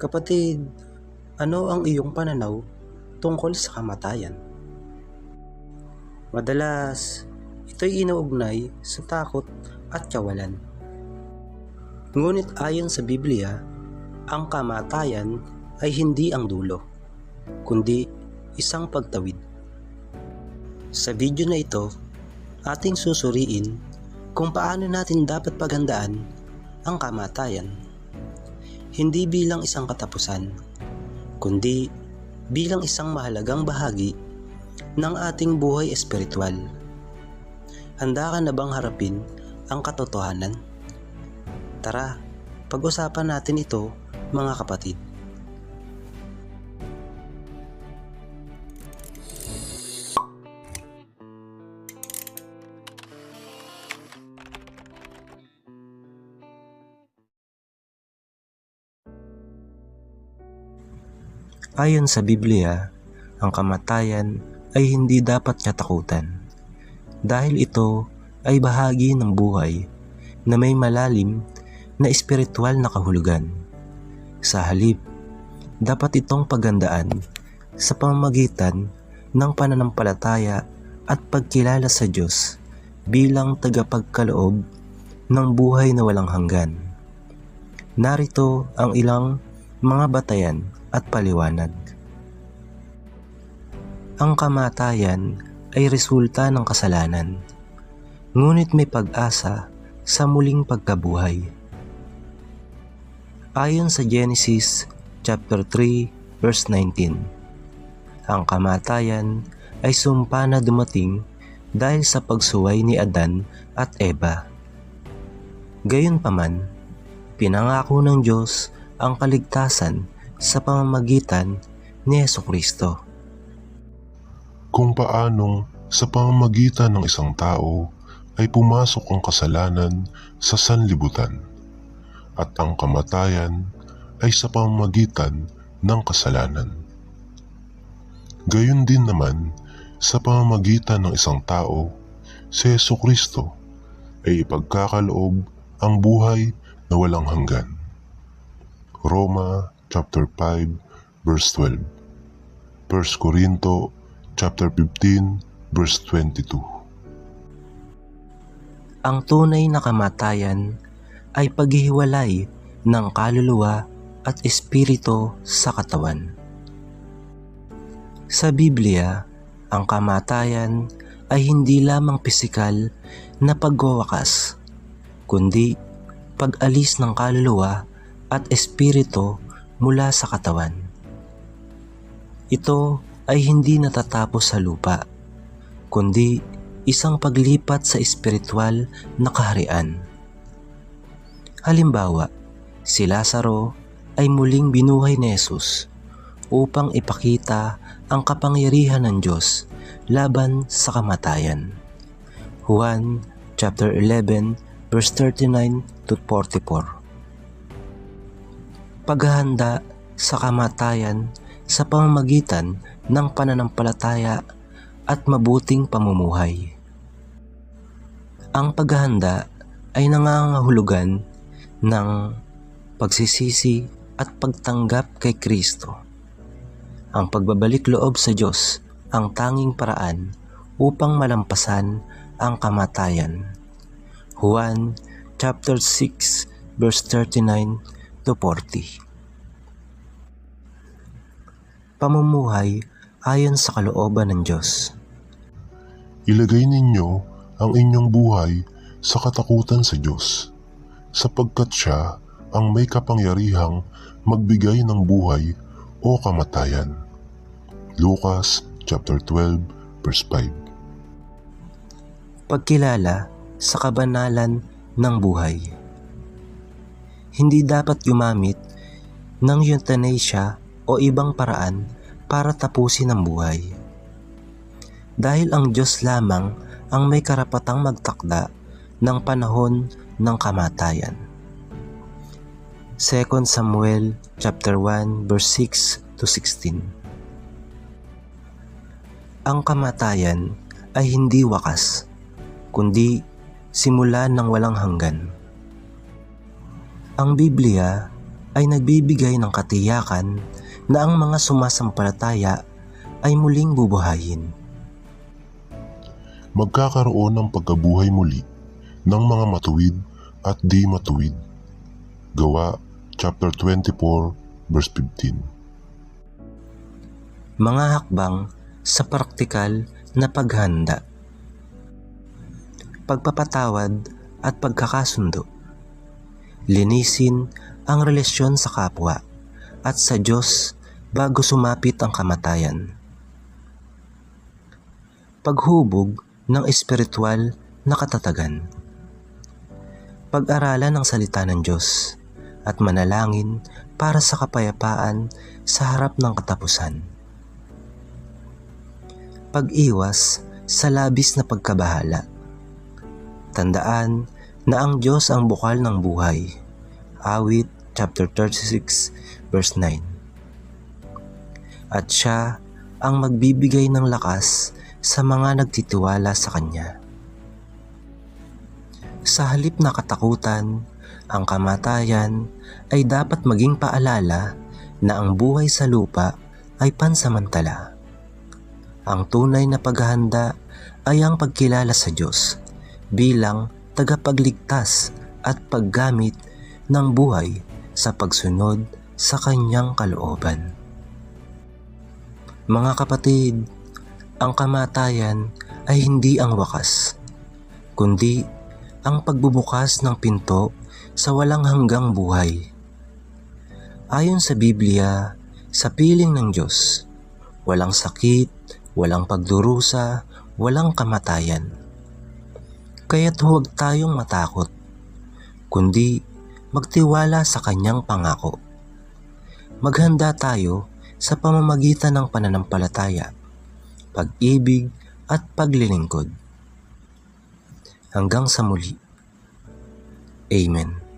Kapatid, ano ang iyong pananaw tungkol sa kamatayan? Madalas, ito'y inuugnay sa takot at kawalan. Ngunit ayon sa Biblia, ang kamatayan ay hindi ang dulo, kundi isang pagtawid. Sa video na ito, ating susuriin kung paano natin dapat paghandaan ang kamatayan. Hindi bilang isang katapusan, kundi bilang isang mahalagang bahagi ng ating buhay espiritual. Handa ka na bang harapin ang katotohanan? Tara, pag-usapan natin ito mga kapatid. Ayon sa Biblia, ang kamatayan ay hindi dapat katakutan dahil ito ay bahagi ng buhay na may malalim na espiritual na kahulugan. Sa halip, dapat itong pagandaan sa pamamagitan ng pananampalataya at pagkilala sa Diyos bilang tagapagkaloob ng buhay na walang hanggan. Narito ang ilang mga batayan at paliwanag. Ang kamatayan ay resulta ng kasalanan, ngunit may pag-asa sa muling pagkabuhay. Ayon sa Genesis chapter 3 verse 19, ang kamatayan ay sumpa na dumating dahil sa pagsuway ni Adan at Eva. Gayunpaman, pinangako ng Diyos ang kaligtasan sa pamamagitan ni Yeso Kristo. kung paanong sa pamamagitan ng isang tao ay pumasok ang kasalanan sa sanlibutan at ang kamatayan ay sa pamamagitan ng kasalanan. Gayon din naman sa pamamagitan ng isang tao, si Yesu Kristo ay ipagkakaloob ang buhay na walang hanggan. Roma chapter 5 verse 12 1 Corinto chapter 15 verse 22 Ang tunay na kamatayan ay paghihiwalay ng kaluluwa at espiritu sa katawan. Sa Biblia, ang kamatayan ay hindi lamang pisikal na pagwawakas, kundi pag-alis ng kaluluwa at espiritu mula sa katawan. Ito ay hindi natatapos sa lupa, kundi isang paglipat sa espiritual na kaharian. Halimbawa, si Lazaro ay muling binuhay ni Jesus upang ipakita ang kapangyarihan ng Diyos laban sa kamatayan. Juan chapter 11 verse 39 to 44. Paghahanda sa kamatayan sa pamamagitan ng pananampalataya at mabuting pamumuhay. Ang paghahanda ay nangangahulugan ng pagsisisi at pagtanggap kay Kristo. Ang pagbabalik loob sa Diyos ang tanging paraan upang malampasan ang kamatayan. Juan chapter 6 verse 39 to 40. Pamumuhay ayon sa kalooban ng Diyos. Ilagay ninyo ang inyong buhay sa katakutan sa Diyos, sapagkat siya ang may kapangyarihang magbigay ng buhay o kamatayan. Lucas chapter 12 verse 5. Pagkilala sa kabanalan ng buhay. Hindi dapat gumamit ng euthanasia o ibang paraan para tapusin ang buhay. Dahil ang Diyos lamang ang may karapatang magtakda ng panahon ng kamatayan. 2 Samuel chapter 1 verse 6 to 16. Ang kamatayan ay hindi wakas, kundi simula ng walang hanggan. Ang Biblia ay nagbibigay ng katiyakan na ang mga sumasampalataya ay muling bubuhayin. Magkakaroon ng pagkabuhay muli ng mga matuwid at di matuwid. Gawa chapter 24 verse 15. Mga hakbang sa praktikal na paghanda. Pagpapatawad at pagkakasundo. Linisin ang relasyon sa kapwa at sa Diyos bago sumapit ang kamatayan. Paghubog ng espiritual na katatagan. Pag-aralan ang salita ng Diyos at manalangin para sa kapayapaan sa harap ng katapusan. Pag-iwas sa labis na pagkabahala. Tandaan na ang Diyos ang bukal ng buhay. Awit chapter 36 verse 9. At siya ang magbibigay ng lakas sa mga nagtitiwala sa Kanya. Sa halip na katakutan, ang kamatayan ay dapat maging paalala na ang buhay sa lupa ay pansamantala. Ang tunay na paghahanda ay ang pagkilala sa Diyos bilang tagapagligtas at paggamit ng buhay sa pagsunod sa kanyang kalooban. Mga kapatid, ang kamatayan ay hindi ang wakas, kundi ang pagbubukas ng pinto sa walang hanggang buhay. Ayon sa Biblia, sa piling ng Diyos, walang sakit, walang pagdurusa, walang kamatayan. Kaya't huwag tayong matakot, kundi magtiwala sa kanyang pangako. Maghanda tayo sa pamamagitan ng pananampalataya, pag-ibig at paglilingkod. Hanggang sa muli. Amen.